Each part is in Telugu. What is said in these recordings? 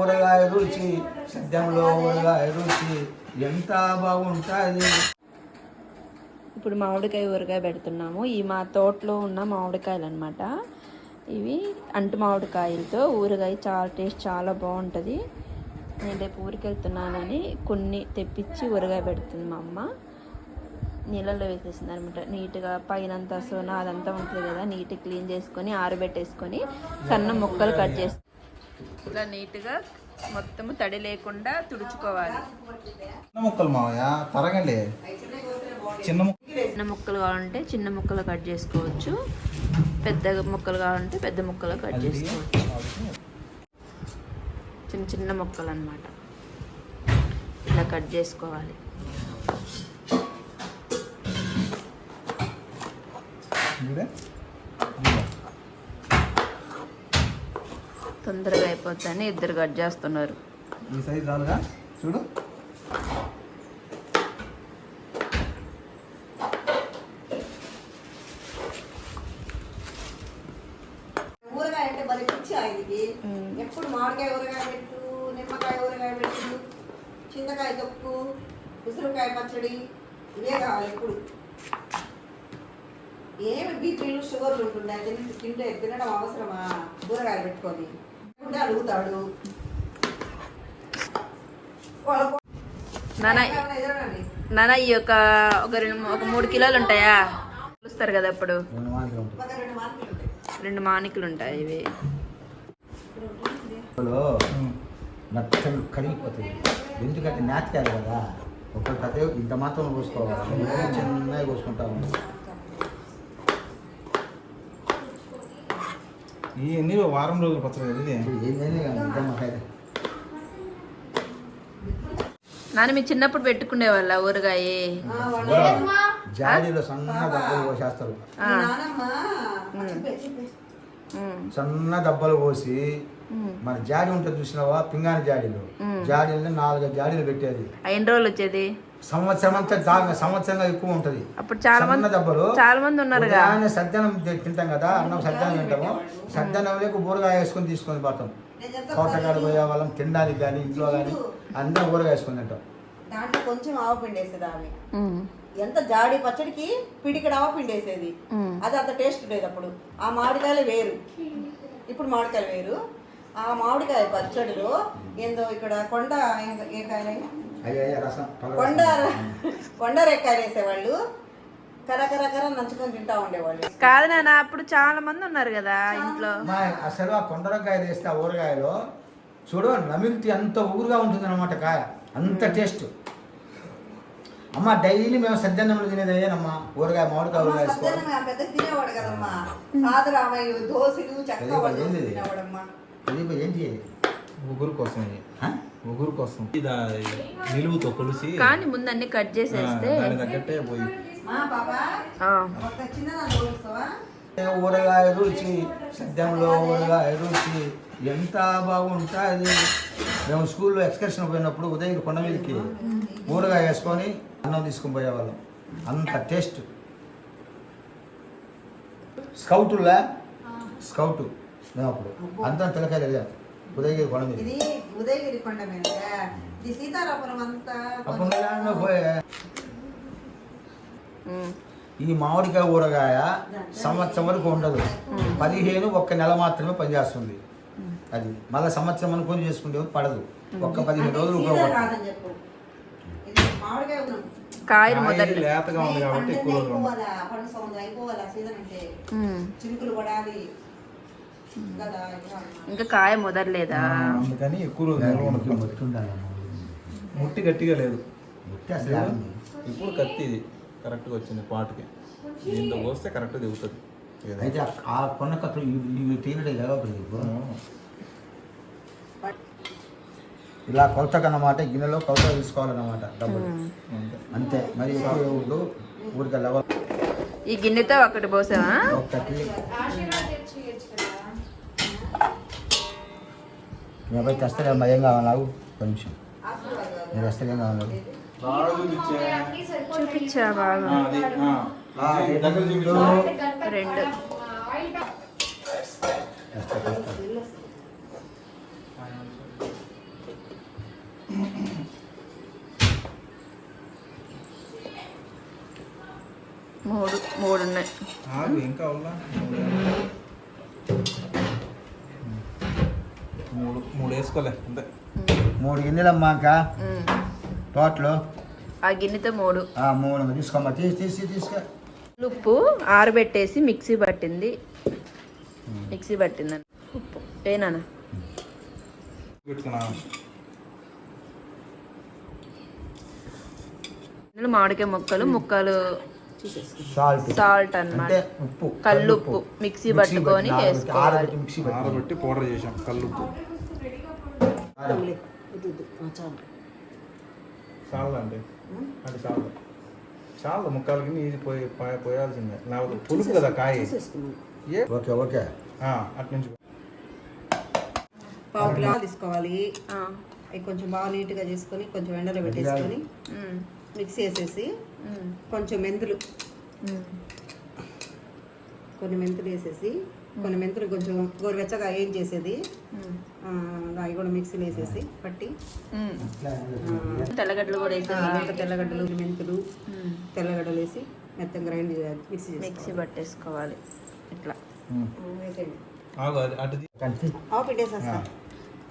ఊరగాయ రుచి సద్యంలో ఊరగాయ రుచి ఎంత బాగుంటుంది? ఇప్పుడు మామిడికాయ ఊరగాయ పెడుతున్నాము. ఈ మా తోటలో ఉన్న మామిడికాయలు అనమాట ఇవి అంటు మామిడికాయలతో ఊరగాయ చాలా టేస్ట్ చాలా బాగుంటుంది. నేను రేపు ఊరికి వెళ్తున్నానని కొన్ని తెప్పించి ఊరగాయ పెడుతుంది మా అమ్మ. నీళ్ళల్లో వేసేసింది అనమాట. నీట్గా పైన అంతా సోనా అదంతా ఉంటుంది కదా నీట్గా క్లీన్ చేసుకొని ఆరబెట్టేసుకొని సన్న ముక్కలు కట్ చేసి ఇలా నీట్గా మొత్తం తడి లేకుండా తుడుచుకోవాలి. చిన్న ముక్కలు మావయ్య తరగండి చిన్న ముక్క చిన్న ముక్కలు కావాలంటే చిన్న ముక్కలు కట్ చేసుకోవచ్చు. పెద్ద ముక్కలు కావాలంటే పెద్ద ముక్కలు కట్ చేసుకోవచ్చు. చిన్న చిన్న ముక్కలు అన్నమాట. ఇలా కట్ చేసుకోవాలి. ఇదే? తొందరగా అయిపోతుందని ఇద్దరు కట్ చేస్తున్నారు. ఈ సైజ్ రాదుగా? చూడు. ఊరగాయ అంటే భలే పిచ్చి ఆయనకి. ఎప్పుడు మామిడికాయ ఊరగాయ పెట్టు నిమ్మకాయ ఊరగాయ పెట్టు చింతకాయ తొక్కు ఉసిరికాయ పచ్చడి ఇవే కావాలి ఎప్పుడు. ఏమి బీపీలు షుగర్లు ఉంటున్నాయి తిని తింటే తినడం అవసరమా? ఊరగాయలు పెట్టుకొని. ఉంటే అడుగుతాడు? నాన్న ఈ యొక్క ఒక రెండు ఒక మూడు కిలోలు ఉంటాయా? చూస్తారు కదా ఇప్పుడు రెండు మానికలు ఉంటాయి. ఇవి. నచ్చలు కరిగిపోతాయి. ఎందుకంటే నాటకాలు కదా. ఒక కథ ఇంత మాత్రం కోసుకోవాలి చిన్నగా కోసుకుంటాము ఈ ఎన్ని వారం రోజులు పచ్చడి ఇది? నాన్న మీ చిన్నప్పుడు పెట్టుకునే వాళ్ళ ఊరగాయ జాడీలో సన్న దెబ్బలు పోసేస్తారు. సన్న దెబ్బలు పోసి. మన జాడి ఉంటుంది చూసినావా? పింగాణి జాడీలు. జాడీలు నాలుగు జాడీలు పెట్టేది. ఎన్ని రోజులు వచ్చేది? సంవత్సరం అంతా దాకా సంవత్సరంగా ఎక్కువ ఉంటది. అప్పుడు చాలా మంది దెబ్బలు. చాలా మంది ఉన్నారుగా. ఉదయాన్నే సద్దనం తి- తింటాం కదా అన్నం సద్దనం తింటాము. సద్దనం లేక ఊరగాయ వేసుకొని తీసుకొని పోతాం. తోటకాడ పోయే వాళ్ళం తినడానికి కానీ ఇంట్లో కానీ అందరం ఊరగాయ వేసుకొని తింటాం. దాంట్లో కొంచెం ఆవపిండి వేసేది ఆమె. ఎంత జాడి పచ్చడికి పిడికడ ఆవపిండి వేసేది. ఉమ్. అది అంత టేస్ట్ లేదు అప్పుడు. ఆ మామిడికాయలు వేరు. ఇప్పుడు మామిడికాయలు వేరు. ఆ మామిడికాయ పచ్చడిలో ఏందో ఇక్కడ కొండ ఏ- కాయలైనా కొండ రసం. కొండ రెక్కాయలు వేసేవాళ్ళు కర కర కర నంచుకొని తింటా ఉండేవాళ్ళు. కాదు నాన్న అప్పుడు చాలా మంది ఉన్నారు కదా ఇంట్లో. మా అసలు ఆ కొండరకాయలు వేస్తే ఆ ఊరగాయలో చూడు నమిలితే అంత ఊరుగా ఉంటుంది అనమాట కాయ. అంత టేస్ట్. అమ్మ డైలీ మేము సద్దన్నంలో తినేది అయ్యేనమ్మా ఊరగాయ మామిడికాయ ఊరగాయ తినేవాడు కదమ్మా. సాధరామయ్య దోశలు చక్క అదే వాళ్ళు ఏంది ఇది? తినేవాడమ్మా ఇది ఏంటి ఉగురు కోసం ఉగురు కోసం ఇది నిలువుతో కొలిసి కానీ ముందు అన్ని కట్ చేసేస్తే దాని తగ్గట్టే పోయి. ఊరగాయ రుచి సద్యంలో ఊరగాయ రుచి ఎంత బాగుంటుంది. మేము స్కూల్లో ఎక్స్కర్షన్ పోయినప్పుడు ఉదయం కొండ మీదకి ఊరగాయ వేసుకొని అన్నం తీసుకొని పోయేవాళ్ళం. అంత టేస్ట్. స్కౌటులా స్కౌటు. మేము అప్పుడు అంతా తెలకాయలు వెళ్ళాం ఉదయగిరి కొండ మీద. ఇది ఉదయగిరి కొండ మీద. ఇది సీతారాపురం అంతా అప్పుడు పోయే. ఈ మామిడికాయ ఊరగాయ సంవత్సరం వరకు ఉండదు. పదిహేను ఒక్క నెల మాత్రమే పనిచేస్తుంది. అది మళ్ళీ సంవత్సరం అనుకొని చేసుకుంటే పడదు. ఒక్క పదిహేను రోజులు కాయలు కాయ మొదలు లేతగా ఉంది కాబట్టి ఎక్కువ ఇంకా కాయ మొదలలేదా అందుకని ఎక్కువ రోజులు. ముట్టి గట్టిగా లేదు. ముట్టి అసలు ఏముంది? ఇప్పుడు కత్తి ఇది. కరెక్ట్గా వచ్చింది పాటుకి. దీంతో పోస్తే కరెక్ట్ దిగుతుంది. అయితే ఆ- కొన్న కట్టు ఇవి తీరడే కదా ఇప్పుడు ఇలా కొలతకన్నమాట గిన్నెలో కొలత తీసుకోవాలన్నమాట డబ్బులు. అంతే. మరి ఇవ్వద్దు. ఊరికే లెవెల్. ఈ గిన్నెతో ఒకటి పోసావా? ఒక్కటి యాభై తెస్తలేదు మరి ఏం కావాలి కొంచెం నేను తెస్తలేం కావాలి చూపించా బాగా రెండు మూడు మూడు ఉన్నాయి వేసుకోలే అంతే. మూడు గిన్నెలమ్మా ఇంకా. టోటల్ ఆ గిన్నెతో మూడు. ఆ, మూడు తీసుకోమ్మా. తీసి తీసి తీసుకో. ఉప్పు ఆరబెట్టేసి మిక్సీ పట్టింది. మిక్సీ పట్టిందని ఉప్పు. ఏనా మామిడికాయ ముక్కలు ముక్కలు సాల్ట్. అన్నమాట. ఉప్పు కల్లుప్పు. మిక్సీ పట్టుకొని వేసుకోవాలి. మిక్సీ పట్టి పౌడర్ చేసాం కల్లుప్పు. చాలు. అంటే చాలు చాలు ముక్కలు కింద ఇది పోయి పోయ- పోయాల్సిందే. లేకపోతే పులుపు కదా కాయ. Okay okay. ఆ, అటు నుంచి పావు కిలో తీసుకోవాలి. అవి కొంచెం బాగా నీట్గా చేసుకొని కొంచెం ఎండలో పెట్టేసుకొని మిక్సీ వేసేసి ఉమ్, కొంచెం మెంతులు. కొన్ని మెంతులు వేసేసి కొన్ని మెంతులు కొంచెం గోరువెచ్చగా ఏం చేసేది? అవి కూడా మిక్సీలో వేసేసి పట్టి. తెల్లగడ్డలు కూడా వేసి తెల్లగడ్డలు మెంతులు తెల్లగడ్డలు వేసి మెత్తం గ్రైండ్ చేయాలి మిక్సీ మిక్సీ పట్టేసుకోవాలి. ఇట్లా. ఆవు పిండి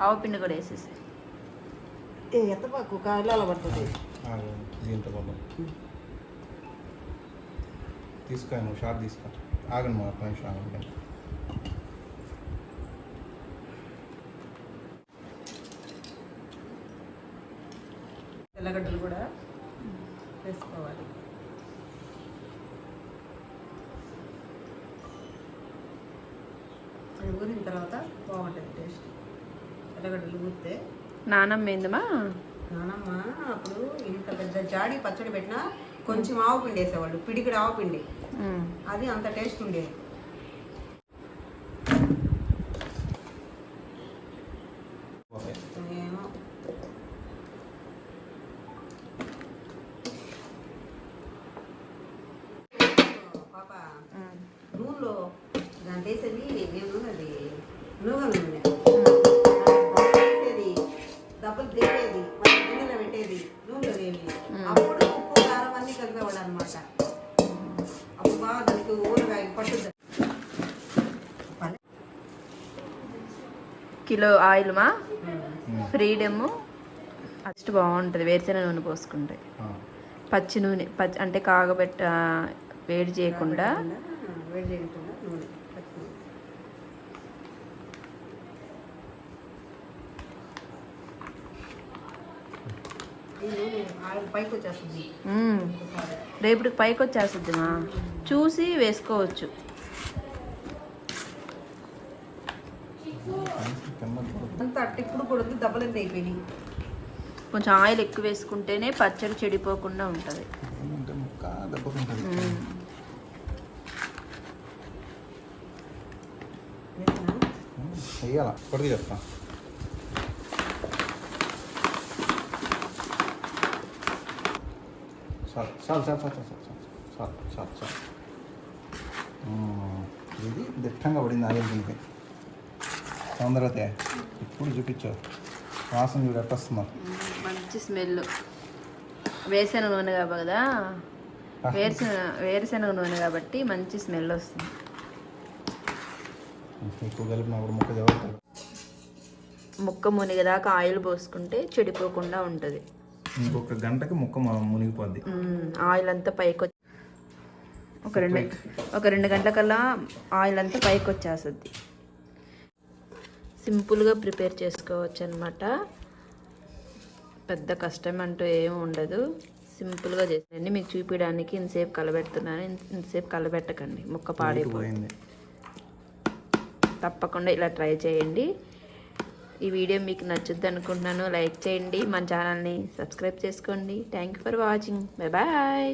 ఆవు పిండి కూడా వేసేసి. ఏ ఎత్తపాకు కాళ్ళ పడుతుంది? తీసుకోను షార్ట్ తీసుకో ఆగను మా పని షాప్ తెల్లగడ్డలు కూడా వేసుకోవాలి. అవి ఊరిన తర్వాత బాగుంటుంది టేస్ట్. తెల్లగడ్డలు ఊరితే. నానమ్మ ఏందమ్మా? నానమ్మ అప్పుడు ఇంత పెద్ద జాడి పచ్చడి పెట్టినా కొంచెం ఆవు పిండి వేసేవాళ్ళు పిడికిడి ఆవు పిండి. అది అంత టేస్ట్ ఉండేది ఓకే ఏమో పాప ఉమ్. దాంట్లో వేసేది అది నూనె నూనె డబ్బులు తిప్పేది గిన్నెలో పెట్టేది నూనెలో వేవి అప్పుడు ఉప్పు కారం అన్నీ కలిపేవాడు అనమాట అప్పుడు బాగా దానికి ఊరగాయ పట్టుద్ది. కిలో ఆయిల్ మా ఫ్రీడమ్. ఫస్ట్ బాగుంటుంది వేరుశెనగ నూనె పోసుకుంటే. పచ్చి నూనె పచ్చి అంటే కాగబెట్ట వేడి చేయకుండా. వేడి చేయకుండా నూనె పచ్చి నూనె. ఈ నూనె ఆయిల్ పైకి వచ్చేస్తుంది. మ్మ్. రేపటికి పైకి వచ్చేస్తుంది మా చూసి వేసుకోవచ్చు. అంతా టిప్పుడు కూడా ఉంది దెబ్బలంత అయిపోయినాయి? కొంచెం ఆయిల్ ఎక్కువ వేసుకుంటేనే పచ్చడి చెడిపోకుండా ఉంటుంది అంటే ముక్క దెబ్బకుంటుంది మ్మ్. వేసినా? వెయ్యాల కొద్దిగా చెప్తా. చాలు చాలు చాలు చాలు చాలు చాలు చాలు చాలు ఇది దిట్టంగా పడింది ఆయిల్ దీనికి తొందరతే. ఇప్పుడు చూపించావు వాసన చూడు ఎట్ట వస్తుందో మంచి స్మెల్. వేరుశెనగ నూనె కదా? వేరుశెనగ వేరుశెనగ నూనె కాబట్టి మంచి స్మెల్ వస్తుంది. ఎక్కువ కలిపినప్పుడు ముక్క జరుగుతుంది ముక్క మునిగేదాకా ఆయిల్ పోసుకుంటే చెడిపోకుండా ఉంటుంది. ఇంకొక గంటకి ముక్క మునిగిపోద్ది. ఆయిల్ అంతా పైకి వచ్చి ఒక రెండు ఒక రెండు గంటలకల్లా ఆయిల్ అంతా పైకి వచ్చేస్తుంది సింపుల్గా ప్రిపేర్ చేసుకోవచ్చు అనమాట పెద్ద కష్టం అంటూ ఏమి ఉండదు. సింపుల్గా చేసాను మీకు చూపించడానికి ఇంతసేపు కలబెడుతున్నాను. ఇంత- ఇంతసేపు కలబెట్టకండి. ముక్క పాడైపోయింది పోయింది. తప్పకుండా ఇలా ట్రై చేయండి. ఈ వీడియో మీకు నచ్చుద్ది అనుకుంటున్నాను. లైక్ చేయండి. మన ఛానల్ని సబ్స్క్రైబ్ చేసుకోండి. Thank you for watching bye bye